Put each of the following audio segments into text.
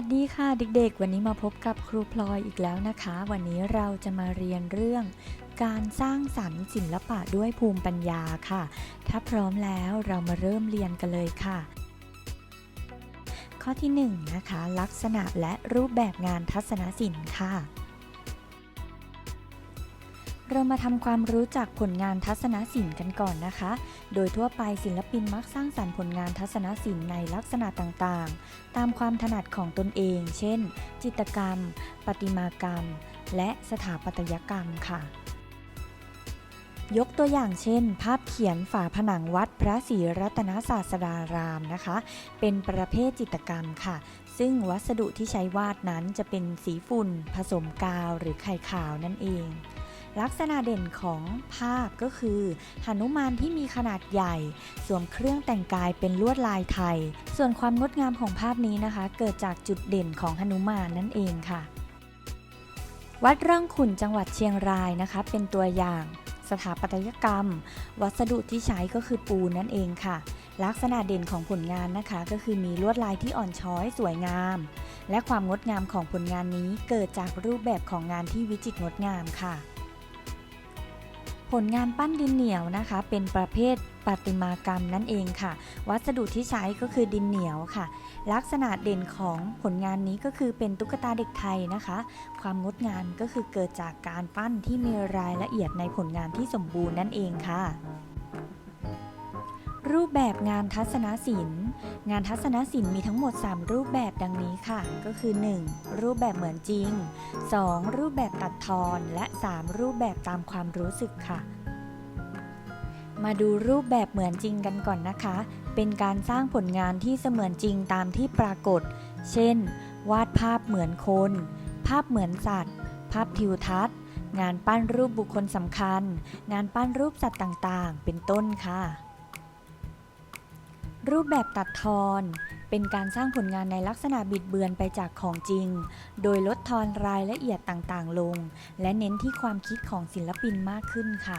วัสดีค่ะเด็กๆ วันนี้มาพบกับครูพลอยอีกแล้วนะคะ วันนี้เราจะมาเรียนเรื่อง การสร้างสรรค์ศิลปะด้วยภูมิปัญญาค่ะ ถ้าพร้อมแล้วเรามาเริ่มเรียนกันเลยค่ะ ข้อที่1นงนะคะลักษณะและรูปแบบงานทัศนศิลป์ค่ะ เรามาทำความรู้จักผลงานทัศนศิลป์กันก่อนนะคะ โดยทั่วไปศิลปินมักสร้างสรรค์ผลงานทัศนศิลป์ในลักษณะต่างๆ ตามความถนัดของตนเอง เช่น จิตรกรรม ประติมากรรม และสถาปัตยกรรมค่ะ ยกตัวอย่างเช่น ภาพเขียนฝาผนังวัดพระศรีรัตนศาสดารามนะคะ เป็นประเภทจิตรกรรมค่ะซึ่งวัสดุที่ใช้วาดนั้นจะเป็นสีฝุ่น ผสมกาวหรือไข่ขาวนั่นเอง ลักษณะเด่นของภาพก็คือหนุมานที่มีขนาดใหญ่ สวมเครื่องแต่งกายเป็นลวดลายไทย ส่วนความงดงามของภาพนี้นะคะ เกิดจากจุดเด่นของหนุมานนั่นเองค่ะ วัดร่องขุนจังหวัดเชียงรายนะคะ เป็นตัวอย่าง สถาปัตยกรรม วัสดุที่ใช้ก็คือปูนนั่นเองค่ะ ลักษณะเด่นของผลงานนะคะ ก็คือมีลวดลายที่อ่อนช้อยสวยงาม และความงดงามของผลงานนี้เกิดจากรูปแบบของงานที่วิจิตรงดงามค่ะ ผลงานปั้นดินเหนียวนะคะ เป็นประเภทประติมากรรมนั่นเองค่ะ วัสดุที่ใช้ก็คือดินเหนียวค่ะ ลักษณะเด่นของผลงานนี้ก็คือเป็นตุ๊กตาเด็กไทยนะคะ ความงดงามก็คือเกิดจากการปั้นที่มีรายละเอียดในผลงานที่สมบูรณ์นั่นเองค่ะ รูปแบบงานทัศนศิลป์ งานทัศนศิลป์มีทั้งหมด 3 รูปแบบดังนี้ค่ะ ก็คือ 1. รูปแบบเหมือนจริง 2. รูปแบบตัดทอน และ 3. รูปแบบตามความรู้สึกค่ะ มาดูรูปแบบเหมือนจริงกันก่อนนะคะ เป็นการสร้างผลงานที่เสมือนจริงตามที่ปรากฏ เช่น วาดภาพเหมือนคน ภาพเหมือนสัตว์ ภาพทิวทัศน์ งานปั้นรูปบุคคลสำคัญ งานปั้นรูปสัตว์ต่างๆ เป็นต้นค่ะ รูปแบบตัดทอน เป็นการสร้างผลงานในลักษณะบิดเบือนไปจากของจริง โดยลดทอนรายละเอียดต่างๆ ลง และเน้นที่ความคิดของศิลปินมากขึ้นค่ะ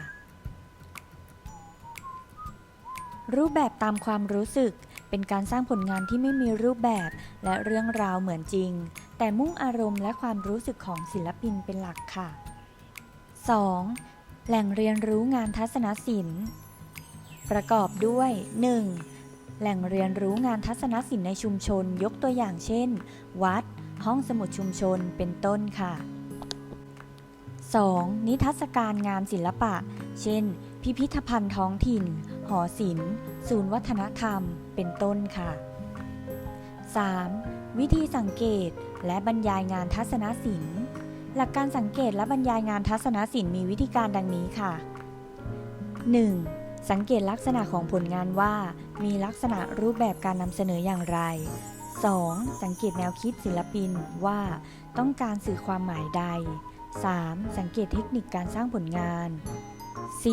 รูปแบบตามความรู้สึก เป็นการสร้างผลงานที่ไม่มีรูปแบบและเรื่องราวเหมือนจริง แต่มุ่งอารมณ์และความรู้สึกของศิลปินเป็นหลักค่ะ 2. แหล่งเรียนรู้งานทัศนศิลป์ ประกอบด้วย 1. แหล่งเรียนรู้งานทัศนศิลป์ในชุมชนยกตัวอย่างเช่น วัด ห้องสมุดชุมชนเป็นต้นค่ะ 2. นิทรรศการงานศิลปะ เช่น พิพิธภัณฑ์ท้องถิ่น หอศิลป์ ศูนย์วัฒนธรรม เป็นต้นค่ะ 3. วิธีสังเกตและบรรยายงานทัศนศิลป์ หลักการสังเกตและบรรยายงานทัศนศิลป์มีวิธีการดังนี้ค่ะ 1. สังเกตลักษณะของผลงานว่า มีลักษณะรูปแบบการนำเสนออย่างไร 2. สังเกตแนวคิดศิลปินว่า ต้องการสื่อความหมายใด 3. สังเกตเทคนิคการสร้างผลงาน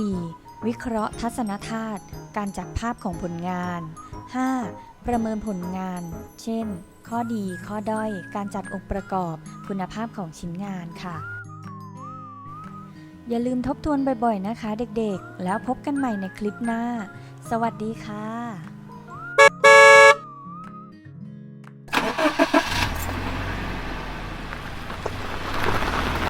4. วิเคราะห์ทัศนธาตุการจัดภาพของผลงาน 5. ประเมินผลงาน เช่น ข้อดี ข้อด้อย การจัดองค์ประกอบ คุณภาพของชิ้นงานค่ะ อย่าลืมทบทวนบ่อยๆนะคะเด็กๆ แล้วพบกันใหม่ในคลิปหน้า สวัสดีค่ะ